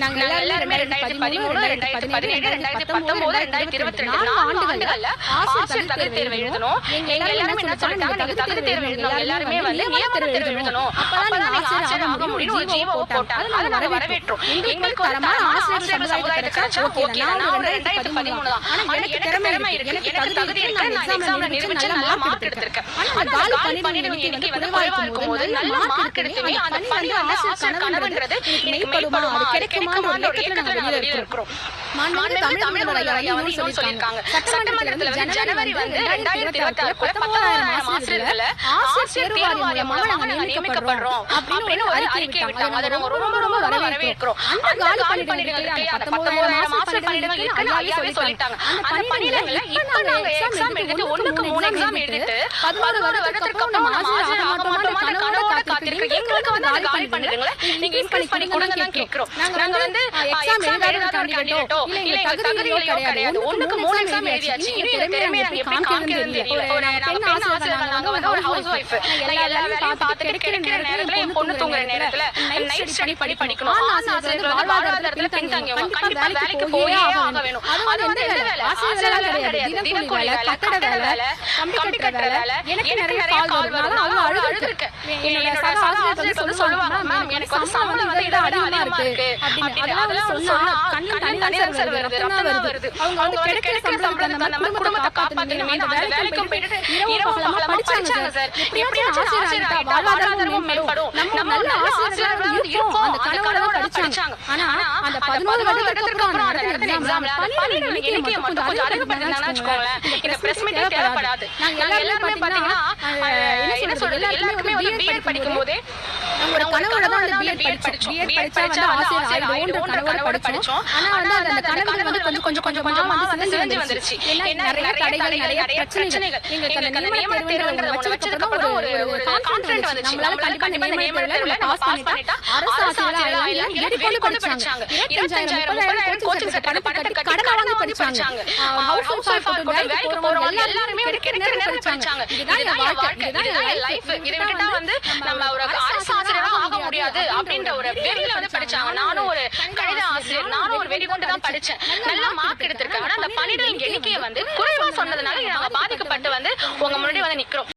நாங்க எல்லாருமே ரெண்டாயிரத்தி பதிமூணு ரெண்டாயிரத்தி பதினேழு ரெண்டாயிரத்தி பத்தொன்பது ரெண்டாயிரத்தி இருபத்தி ரெண்டு நாலு ஆண்டுகள்ல ஆசிரியர் தகுதி தேர்வு எழுதணும். எங்க எல்லாருமே என்ன சொல்லிட்டாங்க நீங்க தகுதி தேர்வு எழுதணும். எல்லாருமே வந்து நியமன தேர்வு எழுதணும். அப்பதான் நீங்க ஆசிரியர் ஆக முடியும். ஒரு ஜீவோ போட்டாங்க. அதை நாங்க வரவேற்றோம். எங்களுக்கு ஒரு தரமான ஆசிரியர் சமுதாயத்தை கிடைச்சா ஓகே நான் ரெண்டாயிரத்தி பதிமூணு தான். ஆனா எனக்கு திறமை இருக்கு. எனக்கு தகுதி இருக்கு. நான் எக்ஸாம்ல நிரூபிச்சு நல்ல மார்க் எடுத்திருக்கேன் ஆனா அந்த காலி பணியிட எண்ணிக்கை வந்து குறைவா இருக்கும் போது நல்ல மார்க் எடுத்துமே அந்த வந்து ஆசிரியர் கனவுன்றது எனக்கு மெய்ப்படுமா அது கிடைக்குமான்ற ஒரு ஏக்கத்துல நாங்க வெளியில இருக்கிறோம். மாண்புமிகு தமிழ் முதல்வர் ஐயா வந்து இன்னும் சொல்லியிருக்காங்க. சட்டமன்றத்துல வந்து ஜனவரி வந்து ரெண்டாயிரத்தி இருபத்தி ஆறுக்குள்ள பத்தொன்பதாயிரம் ஆசிரியர்களை ஆசிரியர் தேர்வு வாரியம் மூலமா நாங்க நியமிக்கப்படுறோம் அப்படின்னு ஒரு அறிக்கை விட்டாங்க. அதை நாங்க ரொம்ப ரொம்ப வரவேற்கிறோம். அந்த காலி பணியிடங்களுக்கு பத்தொன்பதாயிரம் ஆசிரியர் பணியிடங்கள் இருக்குன்னு ஐயாவே சொல்லிட்டாங்க. அந்த பணியிடங்கள்ல இப்ப நாங்க எக்ஸாம் எழுதிட்டு ஒண்ணுக்கு மூணு எக்ஸாம் எழுதிட்டு பதினோரு வருடத்திற்கு அப்புறம் நம்ம ஆசிரியர் ஆக மாட்டோமா கனவோட காத்திருக்க எங்களுக்கு வந்து அந்த காலி பணியிடங்களை நீங்க இன்க்ரீஸ் பண்ணி கொடுங்க. தான் கேட்கிறோம் நாங்க வந்து எக்ஸாம் எழுதாத ஒரு கேண்டிடேட்டோ இல்ல எங்க தகுதியோ கிடையாது. ஒண்ணுக்கு மூணு எக்ஸாம் எழுதியாச்சு. இன்னும் எங்க திறமையை நாங்க எப்படி காமிக்கிறது தெரியல ஒரு நாங்க பெண் ஆசிரியர் நாங்க வந்து ஒரு ஹவுஸ் ஒய்ஃப் எல்லா வேலையும் பார்த்துட்டு கிடைக்கிற நேரத்துல என் பொண்ணு தூங்குற நேரத்துல நைட் ஸ்டடி படி படிக்கணும். ஆண் ஆசிரியர் வந்து வாழ்வாதாரத்துல பின்தங்கியவங்க கண்டிப்பா வேலைக்கு போயே ஆக வேணும். அது வந்து எந்த வேலை ஆசிரியர் கிடையாது தினக்கூலி வேலை? கட்டட வேலை கம்ப்யூட்டர் வேலை எனக்கு நிறைய கால் வரும் நான் அவ்வளவு அழுதுருக்கேன் என்னோட சக ஆசிரியர் வந்து சொல்லுவாங்க. மேம் எனக்கு வந்து சம்பளம் வந்து இதை விட இருக்கு. அதெல்லாம் சொன்னா கண்ணில் தண்ணி தான் சார் வருது. ரத்தம் தான் வருது. அவங்க வந்து கிடைக்கிற சம்பளத்தை நம்ம குடும்பத்தை காப்பாத்தணுமே. அந்த வேலைக்கும் போயிட்டு இரவு பகலமா படிச்சாங்க சார். எப்படியாச்சும் ஆசிரியர் ஆகிட்டா வாழ்வாதாரமும் மேம்படும் நம்ம நல்ல ஆசிரியர் வந்து இருப்போம் அந்த கனவோட தான் படிச்சாங்க. ஆனா அந்த பதினோரு வருடத்துக்கு அப்புறம் அந்த நடத்தின எக்ஸாம்ல பன்னிரெண்டு எண்ணிக்கையை மட்டும் கொஞ்சம் அதிகப்படுத்தினாங்கன்னு வச்சுக்கோங்களேன் இந்த பிரஸ் மீட்டே தேவைப்படாது நாங்க எல்லாருமே பாத்தீங்கன்னா என்ன சொல்றது எல்லாருக்குமே வந்து பிஎட் படிக்கும் போதே ஒரு கனவோட தான் அந்த பிஎட் படிச்சோம் பிஎட் படிச்சா வந்து ஆசிரியர் ஆயிடுவோன்ற கனவோட படிச்சோம். ஆனா வந்து அந்த கனவுகள் வந்து கொஞ்சம் கொஞ்சம் கொஞ்சம் கொஞ்சமா வந்து சிதைஞ்சு வந்துருச்சு ஏன்னா நிறைய தடைகள் நிறைய பிரச்சனைகள். எங்களுக்கு அந்த நியமன தேர்வுங்கிற ஒண்ணு வச்சதுக்கு அப்புறம் ஒரு ஒரு கான்ஃபிடன்ட் வந்துச்சு நம்மளால கண்டிப்பா இந்த நியமன தேர்வுல நம்ம பாஸ் பண்ணிட்டா அரசு ஆசிரியரா ஆயிடலாம் ஏறி கொண்டு படிச்சாங்க. இருபத்தஞ்சாயிரம் முப்பதாயிரம் கோச்சிங் சென்டர் பணம் கட்டி கடனை வாங்கி படிச்சாங்க. ஹவுஸ் ஒய்ஃப் ஆகட்டும் வேலைக்கு போறவங்க எல்லாருமே வந்து கிடைக்கிற நேரம் படிச்சாங்க. இதுதான் என் வாழ்க்கை இதுதான் என் லைஃப் இதை விட்டுட்டா வந்து நம்ம ஒரு அரசு முடியாது அப்படின்ற ஒரு வெறியில வந்து படிச்சாங்க. நானும் ஒரு கணித ஆசிரியர் நானும் ஒரு வெறி கொண்டு தான் படிச்சேன். நல்ல மார்க் எடுத்திருக்கேன் ஆனா அந்த பன்னிரெண்டு எண்ணிக்கையை வந்து குறைவா சொன்னதுனால நாங்க பாதிக்கப்பட்டு வந்து உங்க முன்னாடி வந்து நிக்கிறோம்.